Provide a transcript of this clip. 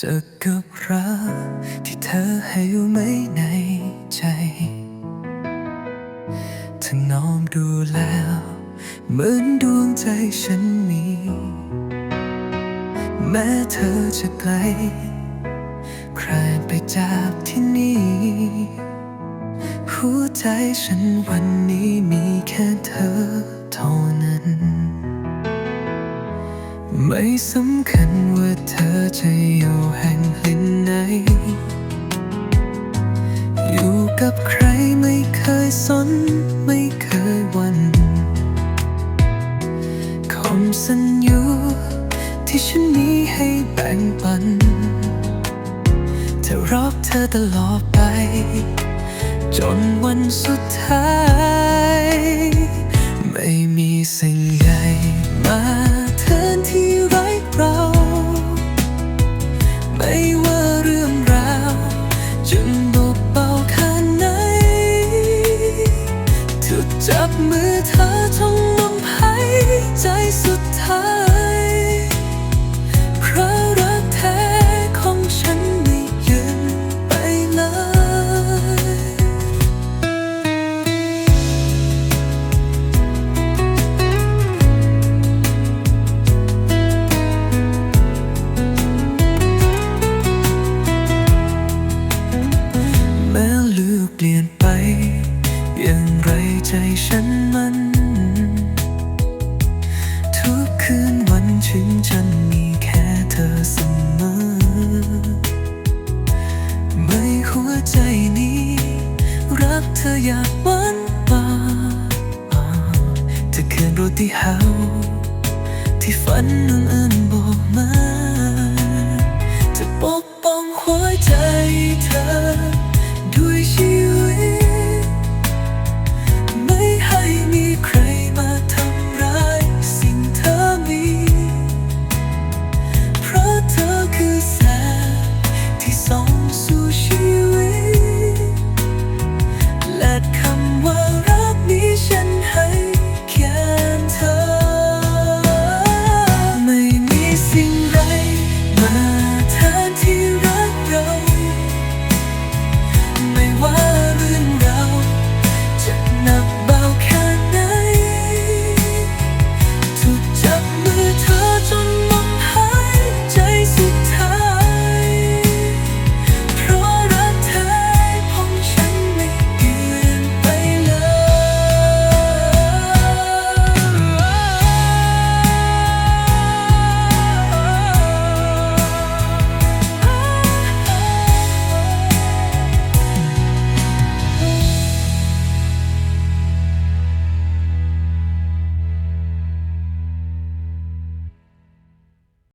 เจอกับรักที่เธอให้ไว้ในใจเธอน้อมดูแล้วเหมือนดวงใจฉันมี แม้เธอจะไกลคลายไปจากที่นี่ หัวใจฉันวันนี้มีแค่เธอ ไม่สำคัญว่าเธอจะอยู่แห่งลินไหน อยู่กับใครไม่เคยสน ไม่เคยวันคำสัญญาที่ฉันมีให้แบ่งปัน จะรักเธอตลอดไป จนวันสุดท้าย ไม่มีสิ่งใดมา ว่าเรื่องราวจะบกเบาแค่ไหนถูกจับมือเธอ ใจฉันมัน ทุกคืนวันถึงฉันมีแค่เธอเสมอ ไม่หัวใจนี้ รักเธออยากวันมาเธอคืนรู้ที่เฮาที่ฝันนึงอันบอกมา จะปกป้องหัวใจเธอ